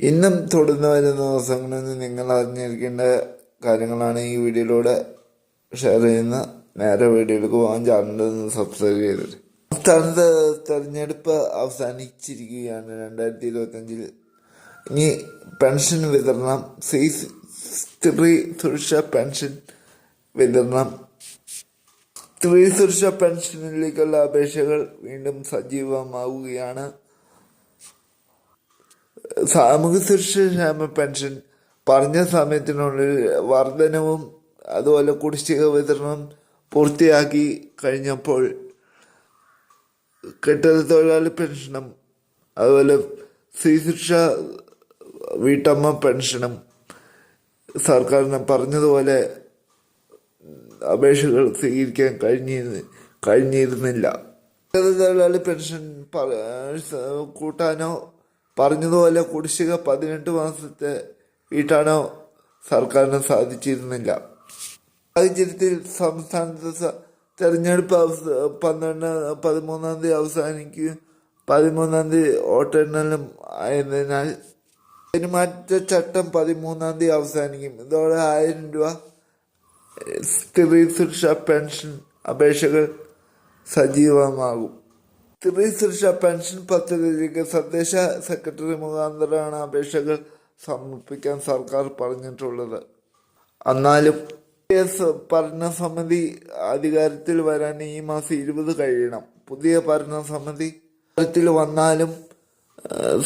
ഇന്നും തുടർന്ന് വരുന്ന ദിവസങ്ങളിൽ നിങ്ങൾ അറിഞ്ഞിരിക്കേണ്ട കാര്യങ്ങളാണ് ഈ വീഡിയോയിലൂടെ ഷെയർ ചെയ്യുന്ന. നേരെ വീഡിയോയിലേക്ക് പോകാൻ ചാനലൊന്ന് സബ്സ്ക്രൈബ് ചെയ്തത് സംസ്ഥാനത്ത് തെരഞ്ഞെടുപ്പ് അവസാനിച്ചിരിക്കുകയാണ് രണ്ടായിരത്തി ഇരുപത്തഞ്ചിൽ ഇനി പെൻഷൻ വിതരണം സീ സ്ത്രീ സുരക്ഷ പെൻഷൻ വിതരണം. സ്ത്രീ സുരക്ഷ പെൻഷനിലേക്കുള്ള അപേക്ഷകൾ വീണ്ടും സജീവമാവുകയാണ്. സാമൂഹ്യ സുരക്ഷ ക്ഷേമ പെൻഷൻ പറഞ്ഞ സമയത്തിനുള്ളിൽ വർധനവും അതുപോലെ കുടിശ്ശിക വിതരണം പൂർത്തിയാക്കി കഴിഞ്ഞപ്പോൾ കെട്ടിട തൊഴിലാളി പെൻഷനും അതുപോലെ സ്ത്രീ ശിക്ഷ വീട്ടമ്മ പെൻഷനും സർക്കാരിന് പറഞ്ഞതുപോലെ അപേക്ഷകൾ സ്വീകരിക്കാൻ കഴിഞ്ഞി കഴിഞ്ഞിരുന്നില്ല. തൊഴിലാളി പെൻഷൻ കൂട്ടാനോ പറഞ്ഞതുപോലെ കുടിശ്ശിക പതിനെട്ട് മാസത്തെ വീട്ടാണോ സർക്കാരിന് സാധിച്ചിരുന്നില്ല. സാഹചര്യത്തിൽ സംസ്ഥാനത്ത് തെരഞ്ഞെടുപ്പ് അവസ- പന്ത്രണ്ട് പതിമൂന്നാം തീയതി അവസാനിക്കുകയും പതിമൂന്നാം തീയതി വോട്ടെണ്ണലും ആയതിനാൽ പെരുമാറ്റച്ചട്ടം പതിമൂന്നാം തീയതി അവസാനിക്കും. ഇതോടെ ആയിരം രൂപ സ്ത്രീ സുരക്ഷാ പെൻഷൻ അപേക്ഷകൾ സജീവമാകും. സ്ത്രീ സുരക്ഷ പെൻഷൻ പദ്ധതിയിലേക്ക് തദ്ദേശ സെക്രട്ടറി മുഖാന്തരമാണ് അപേക്ഷകൾ സമർപ്പിക്കാൻ സർക്കാർ പറഞ്ഞിട്ടുള്ളത്. എന്നാലും എസ് ഭരണസമിതി അധികാരത്തിൽ വരാൻ ഈ മാസം ഇരുപത് കഴിയണം. പുതിയ ഭരണസമിതി അധികാരത്തിൽ വന്നാലും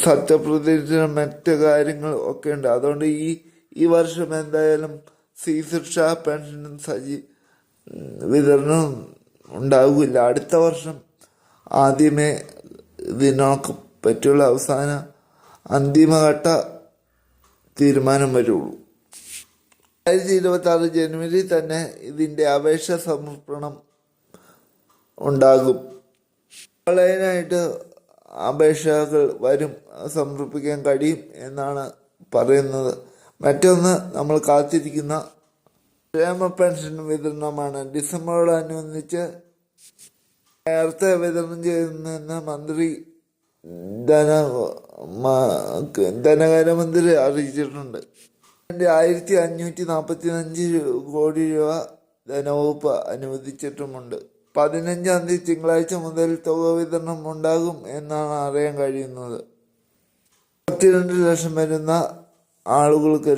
സത്യപ്രതിജ്ഞ മറ്റ് കാര്യങ്ങൾ ഒക്കെ ഉണ്ട്. അതുകൊണ്ട് ഈ ഈ വർഷം എന്തായാലും സ്ത്രീ സുരക്ഷാ പെൻഷനും സജീ വിതരണം ഉണ്ടാകില്ല അടുത്ത വർഷം ആദ്യമേ ഇതിനൊക്കെ പറ്റിയുള്ള അവസാന അന്തിമഘട്ട തീരുമാനം വരുള്ളൂ. രണ്ടായിരത്തി ഇരുപത്തി ആറ് ജനുവരി തന്നെ ഇതിന്റെ അപേക്ഷ സമർപ്പണം ഉണ്ടാകും. ഓൺലൈനായിട്ട് അപേക്ഷകൾ വരും സമർപ്പിക്കാൻ കഴിയും എന്നാണ് പറയുന്നത്. മറ്റൊന്ന് നമ്മൾ കാത്തിരിക്കുന്ന ക്ഷേമ പെൻഷൻ വിതരണമാണ്. ഡിസംബറോടനുബന്ധിച്ച് നേരത്തെ വിതരണം ചെയ്യുന്ന മന്ത്രി ധന ധനകാര്യമന്ത്രി അറിയിച്ചിട്ടുണ്ട്. ആയിരത്തി അഞ്ഞൂറ്റി നാൽപ്പത്തി അഞ്ച് കോടി രൂപ ധനവകുപ്പ് അനുവദിച്ചിട്ടുമുണ്ട്. പതിനഞ്ചാം തീയതി തിങ്കളാഴ്ച മുതൽ തുക വിതരണം ഉണ്ടാകും എന്നാണ് അറിയാൻ കഴിയുന്നത്. പത്തിരണ്ട് ലക്ഷം വരുന്ന ആളുകൾക്ക്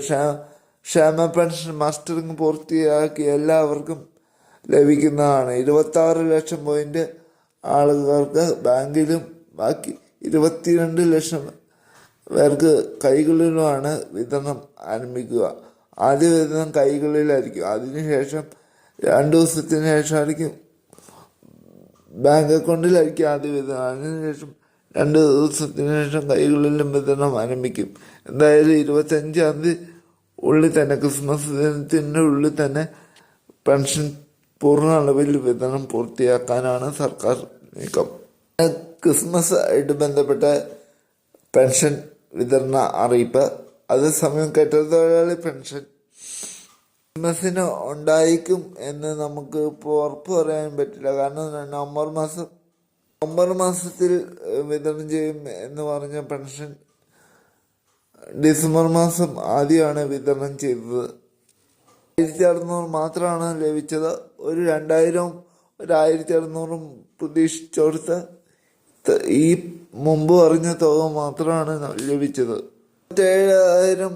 ക്ഷേമ പെൻഷൻ മസ്റ്ററിങ് പൂർത്തിയാക്കി എല്ലാവർക്കും ലഭിക്കുന്നതാണ്. ഇരുപത്തി ലക്ഷം പോയിന്റ് ആളുകൾക്ക് ബാങ്കിലും ബാക്കി ഇരുപത്തിരണ്ട് ലക്ഷം പേർക്ക് കൈകളിലുമാണ് വിതരണം ആരംഭിക്കുക. ആദ്യ വിതരണം കൈകളിലായിരിക്കും. അതിനുശേഷം രണ്ട് ദിവസത്തിന് ശേഷമായിരിക്കും ബാങ്ക് അക്കൗണ്ടിലായിരിക്കും ആദ്യ വിതരണം. അതിനുശേഷം രണ്ട് ദിവസത്തിന് ശേഷം കൈകളിലും വിതരണം ആരംഭിക്കും. എന്തായാലും ഇരുപത്തഞ്ചാം തീയതി ഉള്ളിൽ തന്നെ ക്രിസ്മസ് ദിനത്തിന്റെ ഉള്ളിൽ തന്നെ പെൻഷൻ പൂർണ അളവിൽ വിതരണം പൂർത്തിയാക്കാനാണ് സർക്കാർ നീക്കം. ക്രിസ്മസ് ആയിട്ട് ബന്ധപ്പെട്ട പെൻഷൻ വിതരണ അറിയിപ്പ്. അതേസമയം കെട്ടിടത്തൊഴിലാളി പെൻഷൻ ക്രിസ്മസിന് ഉണ്ടായിരിക്കും എന്ന് നമുക്ക് ഇപ്പോൾ ഉറപ്പ് പറയാൻ പറ്റില്ല. കാരണം നവംബർ മാസം നവംബർ മാസത്തിൽ വിതരണം ചെയ്യും എന്ന് പറഞ്ഞ പെൻഷൻ ഡിസംബർ മാസം ആദ്യമാണ് വിതരണം ചെയ്തത്. ആയിരത്തി അറുന്നൂറ് മാത്രമാണ് ലഭിച്ചത്. ഒരു രണ്ടായിരവും ഒരു ആയിരത്തി അറുന്നൂറും പ്രതീക്ഷിച്ചോടുത്ത് ഈ മുമ്പ് പറഞ്ഞ തുക മാത്രമാണ് ലഭിച്ചത്. ഏഴായിരം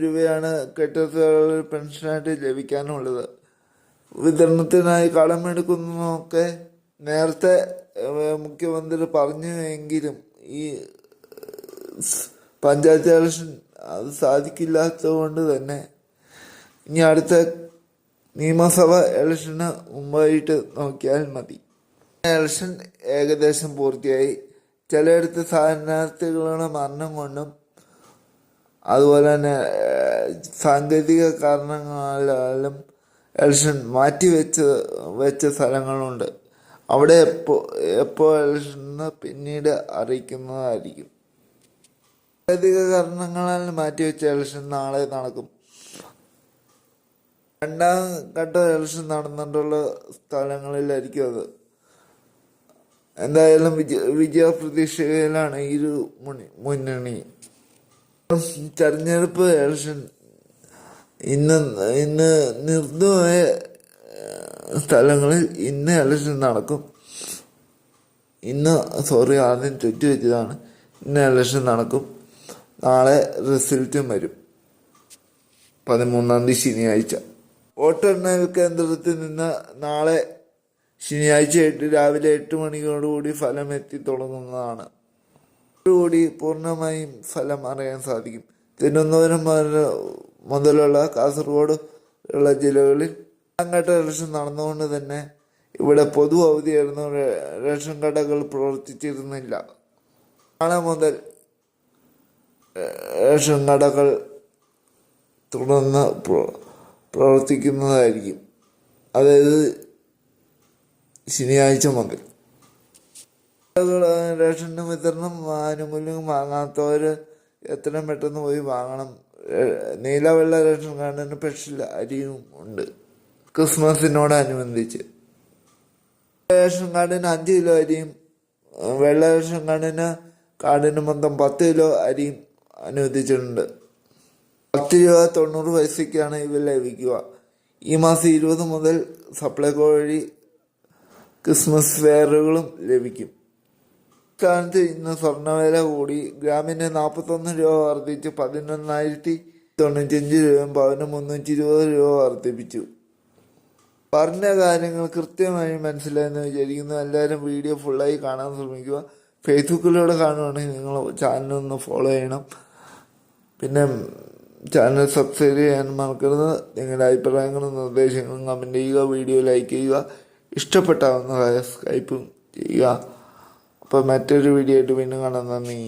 രൂപയാണ് കെട്ടിട പെൻഷനായിട്ട് ലഭിക്കാനുള്ളത്. വിതരണത്തിനായി കടമെടുക്കുന്നതൊക്കെ നേരത്തെ മുഖ്യമന്ത്രി പറഞ്ഞു എങ്കിലും ഈ പഞ്ചായത്ത് ഇലക്ഷൻ അത് സാധിക്കില്ലാത്തത് കൊണ്ട് തന്നെ ഇനി അടുത്ത നിയമസഭ ഇലക്ഷന് മുമ്പായിട്ട് നോക്കിയാൽ മതി. ഇലക്ഷൻ ഏകദേശം പൂർത്തിയായി. ചിലയിടത്ത് സ്ഥാനാർത്ഥികളുടെ മരണം കൊണ്ടും അതുപോലെ തന്നെ സാങ്കേതിക കാരണങ്ങളാലും ഇലക്ഷൻ മാറ്റിവെച്ച വെച്ച സ്ഥലങ്ങളുണ്ട്. അവിടെ എപ്പോൾ എപ്പോൾ ഇലക്ഷന് പിന്നീട് അറിയിക്കുന്നതായിരിക്കും. സാങ്കേതിക കാരണങ്ങളാൽ മാറ്റിവെച്ച ഇലക്ഷൻ നാളെ നടക്കും. രണ്ടാം ഘട്ട ഇലക്ഷൻ നടന്നിട്ടുള്ള സ്ഥലങ്ങളിലായിരിക്കും അത്. എന്തായാലും വിജയ വിജയ പ്രതീക്ഷയിലാണ് ഇരു മുന്നി- മുന്നണി. തെരഞ്ഞെടുപ്പ് ഇലക്ഷൻ ഇന്ന് ഇന്ന് നിർദ്ദമായ സ്ഥലങ്ങളിൽ ഇന്ന് ഇലക്ഷൻ നടക്കും. ഇന്ന് സോറി ആദ്യം തെറ്റ് വെച്ചതാണ് ഇന്ന് ഇലക്ഷൻ നടക്കും. നാളെ റിസൾട്ടും വരും. പതിമൂന്നാം തീയതി ശനിയാഴ്ച. വോട്ടെണ്ണൽ കേന്ദ്രത്തിൽ നിന്ന് നാളെ ശനിയാഴ്ച എട്ട് രാവിലെ എട്ട് മണിയോടുകൂടി ഫലം എത്തി തുടങ്ങുന്നതാണ്. കൂടി പൂർണമായും ഫലം അറിയാൻ സാധിക്കും. തിരുവനന്തപുരം മുതലുള്ള കാസർഗോഡ് ഉള്ള ജില്ലകളിൽ ഘട്ട ഇലക്ഷൻ നടന്നുകൊണ്ട് തന്നെ ഇവിടെ പൊതു അവധിയായിരുന്നു റേഷൻ കടകൾ പ്രവർത്തിച്ചിരുന്നില്ല. നാളെ മുതൽ റേഷൻ കടകൾ തുടർന്ന് പ്രവർത്തിക്കുന്നതായിരിക്കും. അതായത് ശനിയാഴ്ച മുതൽ. റേഷന്റെ വിതരണം ആനുകൂല്യം വാങ്ങാത്തവർ എത്രയും പെട്ടെന്ന് പോയി വാങ്ങണം. നീല വെള്ള റേഷൻ കാർഡിന് സ്പെഷ്യൽ അരിയും ഉണ്ട്. ക്രിസ്മസിനോടനുബന്ധിച്ച്. റേഷൻ കാർഡിന് അഞ്ച് കിലോ അരിയും വെള്ള റേഷൻ കാർഡിന് കാർഡിന് മൊത്തം പത്ത് കിലോ അരിയും അനുവദിച്ചിട്ടുണ്ട്. പത്ത് രൂപ തൊണ്ണൂറ് പൈസയ്ക്കാണ് ഇവ ലഭിക്കുക. ഈ മാസം ഇരുപത് മുതൽ സപ്ലൈകോ വഴി ക്രിസ്മസ് ഫെയറുകളും ലഭിക്കും. ഇക്കാലത്ത് ഇന്ന് സ്വർണവില കൂടി. ഗ്രാമിന് നാൽപ്പത്തൊന്ന് രൂപ വർദ്ധിച്ച്. പതിനൊന്നായിരത്തി തൊണ്ണൂറ്റഞ്ച് രൂപയും പവന് മുന്നൂറ്റി ഇരുപത് രൂപ വർദ്ധിപ്പിച്ചു. പറഞ്ഞ കാര്യങ്ങൾ കൃത്യമായി മനസ്സിലായെന്ന് വിചാരിക്കുന്നു. എല്ലാവരും വീഡിയോ ഫുള്ളായി കാണാൻ ശ്രമിക്കുക. ഫേസ്ബുക്കിലൂടെ കാണുവാണെങ്കിൽ നിങ്ങൾ ചാനലൊന്ന് ഫോളോ ചെയ്യണം. പിന്നെ ചാനൽ സബ്സ്ക്രൈബ് ചെയ്യാൻ മറക്കരുത്. നിങ്ങളുടെ അഭിപ്രായങ്ങളും നിർദ്ദേശങ്ങളും കമന്റ് ചെയ്യുക വീഡിയോ ലൈക്ക് ചെയ്യുക ഇഷ്ടപ്പെട്ടാവുന്നതായ സ്കൈപ്പും ചെയ്യുക. അപ്പോൾ മറ്റൊരു വീഡിയോ ആയിട്ട് വീണ്ടും കാണാൻ നന്ദി.